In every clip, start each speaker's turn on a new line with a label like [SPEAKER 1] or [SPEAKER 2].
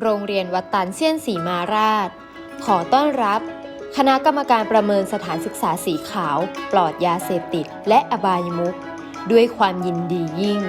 [SPEAKER 1] โรงเรียนวัดตันเซียนสีมาราช ขอต้อนรับ คณะกรรมการประเมินสถานศึกษาสีขาว ปลอดยาเสพติด และอบายมุขด้วยความยินดียิ่ง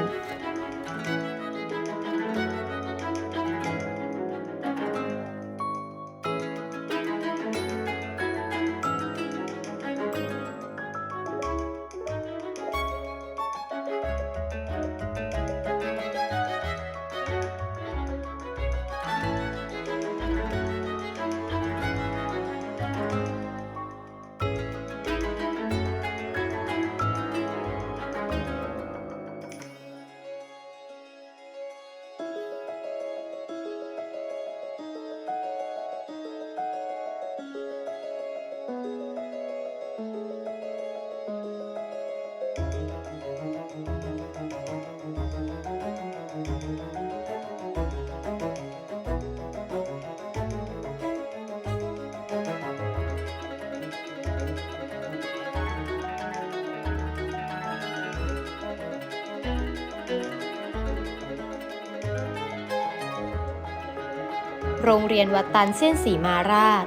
[SPEAKER 1] โรงเรียนวัดตันเซียนสีมาราช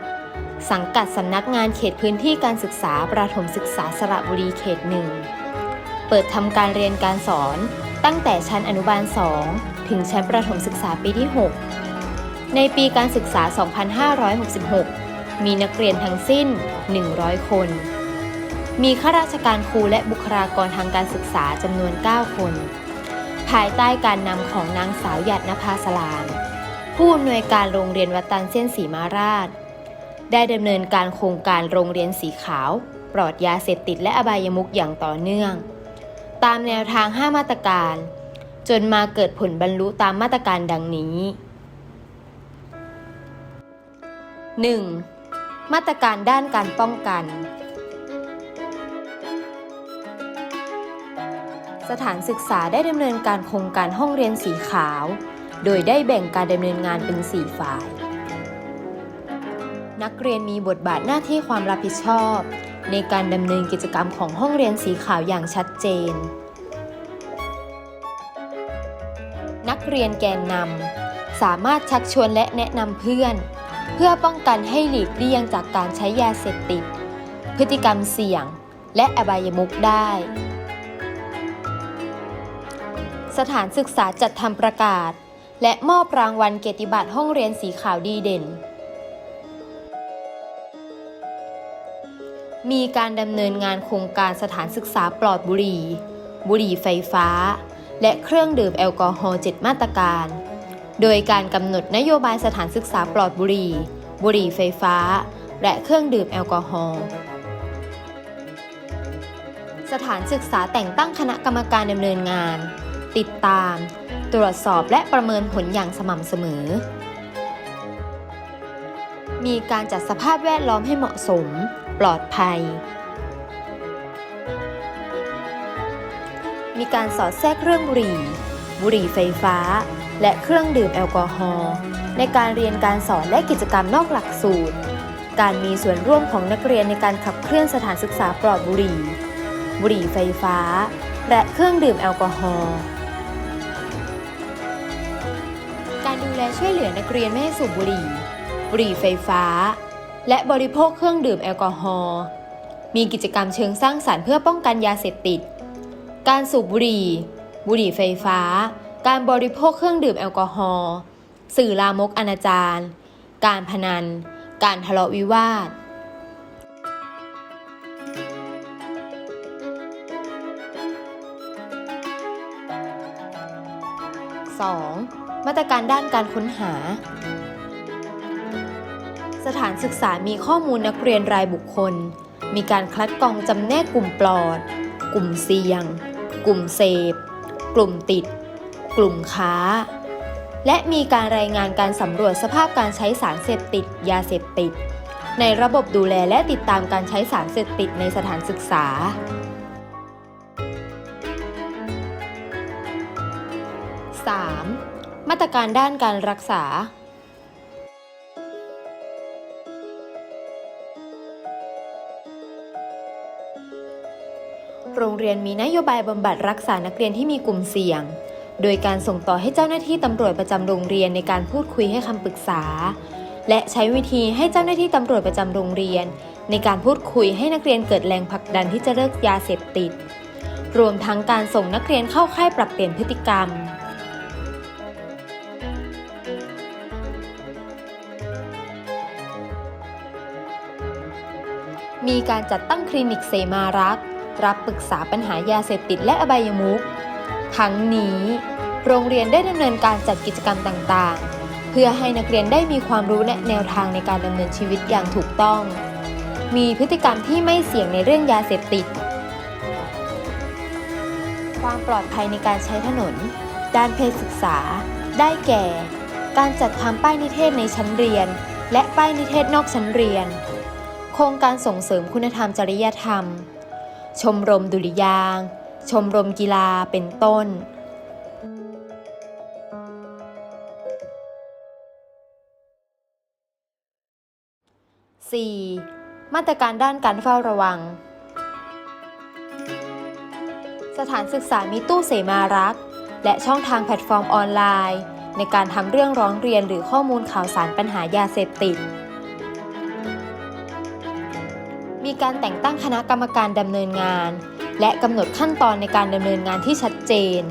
[SPEAKER 1] สังกัดสำนักงานเขตพื้นที่การศึกษาประถมศึกษาสระบุรีเขตหนึ่ง เปิดทำการเรียนการสอนตั้งแต่ชั้นอนุบาล 2 ถึงชั้นประถมศึกษาปีที่ 6 ในปีการศึกษา 2566 มีนักเรียนทั้งสิ้น 100 คน มีข้าราชการครูและบุคลากรทางการศึกษาจำนวน 9 คน ภายใต้การนำของนางสาวหยัดนภาสลาม ผู้อำนวยการโรงเรียนวัดตันเส้นสีมาราช ได้ดำเนินการโครงการโรงเรียนสีขาว ปลอดยาเสพติดและอบายมุขอย่างต่อเนื่อง ตามแนวทาง 5 มาตรการ จนมาเกิดผลบรรลุตามมาตรการดังนี้ 1. มาตรการด้านการป้องกัน สถานศึกษาได้ดำเนินการโครงการห้องเรียนสีขาว โดยได้แบ่งการดำเนินงานเป็น 4 ฝ่าย นักเรียนมีบทบาทหน้าที่ความรับผิดชอบ ในการดำเนินกิจกรรมของห้องเรียนสีขาวอย่างชัดเจน นักเรียนแกนนำสามารถชักชวนและแนะนำเพื่อน เพื่อป้องกันให้หลีกเลี่ยงจากการใช้ยาเสพติด พฤติกรรมเสี่ยง และอบายมุขได้สถานศึกษาจัดทำประกาศ และมอบรางวัลเกียรติบัตรห้องเรียนสีขาวดีเด่น มีการดำเนินงานโครงการสถานศึกษาปลอดบุหรี่ บุหรี่ไฟฟ้า และเครื่องดื่มแอลกอฮอล์7มาตรการ โดยการกำหนดนโยบายสถานศึกษาปลอดบุหรี่ บุหรี่ไฟฟ้า และเครื่องดื่มแอลกอฮอล์สถานศึกษาแต่งตั้งคณะกรรมการดำเนินงาน ติดตาม ตรวจสอบและประเมินผลอย่างสม่ำเสมอ มีการจัดสภาพแวดล้อมให้เหมาะสม ปลอดภัย มีการสอดแทรกเรื่องบุหรี่ บุหรี่ไฟฟ้า และเครื่องดื่มแอลกอฮอล์ในการเรียนการสอนและกิจกรรมนอกหลักสูตร การมีส่วนร่วมของนักเรียนในการขับเคลื่อนสถานศึกษาปลอดบุหรี่ บุหรี่ไฟฟ้า และเครื่องดื่มแอลกอฮอล์ แลช่วยเหลือนักเรียนไม่ให้สูบบุหรี่ บุหรี่ไฟฟ้า และบริโภคเครื่องดื่มแอลกอฮอล์ มีกิจกรรมเชิงสร้างสรรค์เพื่อป้องกันยาเสพติด การสูบบุหรี่ บุหรี่ไฟฟ้า การบริโภคเครื่องดื่มแอลกอฮอล์ สื่อลามกอนาจารการพนัน การทะเลาะวิวาท 2. มาตรการด้านการค้นหา สถานศึกษามีข้อมูลนักเรียนรายบุคคล มีการคัดกรองจำแนกกลุ่มปลอด กลุ่มเสี่ยง กลุ่มเสพ กลุ่มติด กลุ่มค้า และมีการรายงานการสำรวจสภาพการใช้สารเสพติด ยาเสพติด ในระบบดูแลและติดตามการใช้สารเสพติดในสถานศึกษา 3. มาตรการด้านการรักษา โรงเรียนมีนโยบายบำบัดรักษานักเรียนที่มีกลุ่มเสี่ยง โดยการส่งต่อให้เจ้าหน้าที่ตำรวจประจำโรงเรียนในการพูดคุยให้คำปรึกษา และใช้วิธีให้เจ้าหน้าที่ตำรวจประจำโรงเรียน ในการพูดคุยให้นักเรียนเกิดแรงผลักดันที่จะเลิกยาเสพติด รวมทั้งการส่งนักเรียนเข้าค่ายปรับเปลี่ยนพฤติกรรม มีการจัดตั้งคลินิกเสมารัก รับปรึกษาปัญหายาเสพติดและอบายมุขทั้งนี้ โรงเรียนได้ดำเนินการจัดกิจกรรมต่างๆ เพื่อให้นักเรียนได้มีความรู้และแนวทางในการดำเนินชีวิตอย่างถูกต้อง มีพฤติกรรมที่ไม่เสี่ยงในเรื่องยาเสพติด ความปลอดภัยในการใช้ถนน ด้านเพศศึกษา ได้แก่ การจัดทำป้ายนิเทศในชั้นเรียน และป้ายนิเทศนอกชั้นเรียน โครงการส่งเสริมคุณธรรมจริยธรรม ชมรมดุริยาง ชมรมกีฬาเป็นต้น 4. มาตรการด้านการเฝ้าระวัง สถานศึกษามีตู้เสมารักและช่องทางแพลตฟอร์มออนไลน์ ในการทำเรื่องร้องเรียนหรือข้อมูลข่าวสารปัญหายาเสพติด มีการแต่งตั้งคณะกรรมการดำเนินงาน และกำหนดขั้นตอนในการดำเนินงานที่ชัดเจน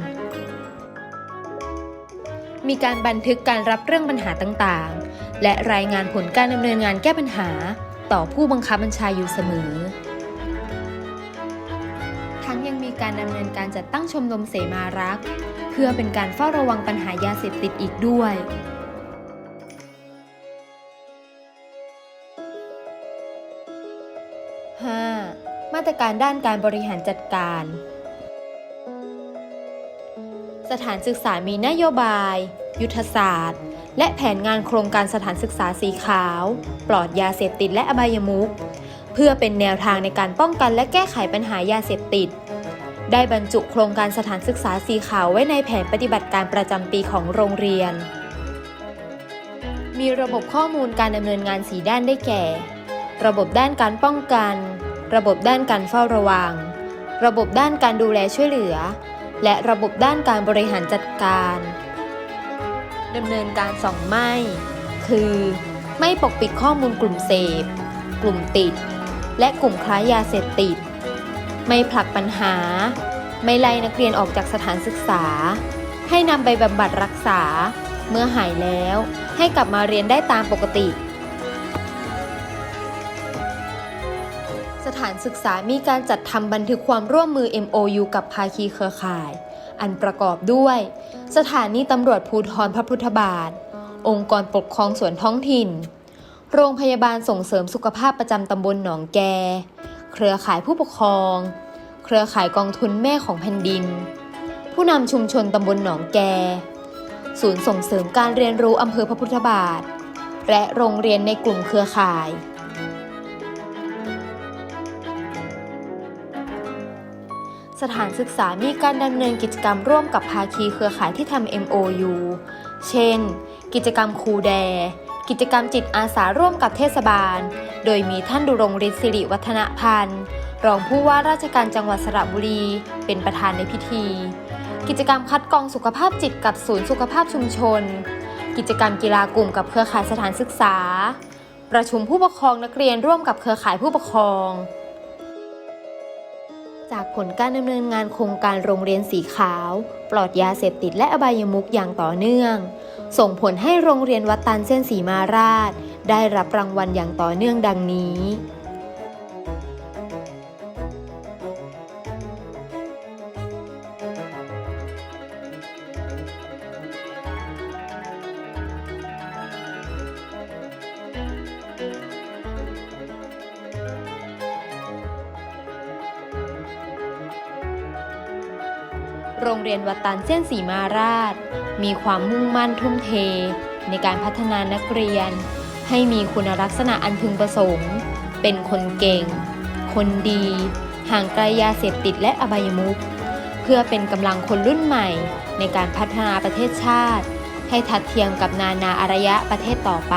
[SPEAKER 1] มีการบันทึกการรับเรื่องปัญหาต่างๆ และรายงานผลการดำเนินงานแก้ปัญหา ต่อผู้บังคับบัญชาอยู่เสมอ ทั้งยังมีการดำเนินการจัดตั้งชมรมเสมารักเพื่อเป็นการเฝ้าระวังปัญหายาเสพติดอีกด้วย ตรการด้านการบริหารจัดการ สถานศึกษามีนโยบาย ยุทธศาสตร์ และแผนงานโครงการสถานศึกษาสีขาว ปลอดยาเสพติดและอบายมุขเพื่อเป็นแนวทางในการป้องกันและแก้ไขปัญหายาเสพติด ได้บรรจุโครงการสถานศึกษาสีขาวไว้ในแผนปฏิบัติการประจำปีของโรงเรียน มีระบบข้อมูลการดำเนินงานสีด้านได้แก่ ระบบด้านการป้องกัน ระบบด้านการเฝ้าระวัง ระบบด้านการดูแลช่วยเหลือ และระบบด้านการบริหารจัดการดำเนินการสองไม่ คือ ไม่ปกปิดข้อมูลกลุ่มเสพ กลุ่มติด และกลุ่มค้ายาเสพติด ไม่ผลักปัญหา ไม่ไล่นักเรียนออกจากสถานศึกษา ให้นำไปบำบัดรักษา เมื่อหายแล้วให้กลับมาเรียนได้ตามปกติานศึกษามีการจัดทำบันทึกความร่วมมือ MOU กับภาคีเครือข่าย อันประกอบด้วย สถานีตำรวจภูธรพระพุทธบาท องค์กรปกครองส่วนท้องถิ่น โรงพยาบาลส่งเสริมสุขภาพประจำตำบลหนองแก เครือข่ายผู้ปกครอง เครือข่ายกองทุนแม่ของแผ่นดิน ผู้นำชุมชนตำบลหนองแก ศูนย์ส่งเสริมการเรียนรู้อำเภอพระพุทธบาท และโรงเรียนในกลุ่มเครือข่าย สถานศึกษามีการดำเนินกิจกรรมร่วมกับภาคีเครือข่ายที่ทำ MOU เช่น กิจกรรมครูแด กิจกรรมจิตอาสาร่วมกับเทศบาล โดยมีท่านดุรงฤทธิ์สิริวัฒนพันธ์ รองผู้ว่าราชการจังหวัดสระบุรี เป็นประธานในพิธี กิจกรรมคัดกรองสุขภาพจิตกับศูนย์สุขภาพชุมชน กิจกรรมกีฬากลุ่มกับเครือข่ายสถานศึกษา ประชุมผู้ปกครองนักเรียนร่วมกับเครือข่ายผู้ปกครอง จากผลการดำเนินงานโครงการโรงเรียนสีขาว ปลอดยาเสพติดและอบายมุขอย่างต่อเนื่อง ส่งผลให้โรงเรียนวัดตันเส้นสีมาราช ได้รับรางวัลอย่างต่อเนื่องดังนี้ โรงเรียนวัดตันเส้นสีมาราช มีความมุ่งมั่นทุ่มเท ในการพัฒนานักเรียน ให้มีคุณลักษณะอันพึงประสงค์ เป็นคนเก่ง คนดี ห่างไกลยาเสพติดและอบายมุขเพื่อเป็นกำลังคนรุ่นใหม่ ในการพัฒนาประเทศชาติ ให้ทัดเทียมกับนานาอารยะประเทศต่อไป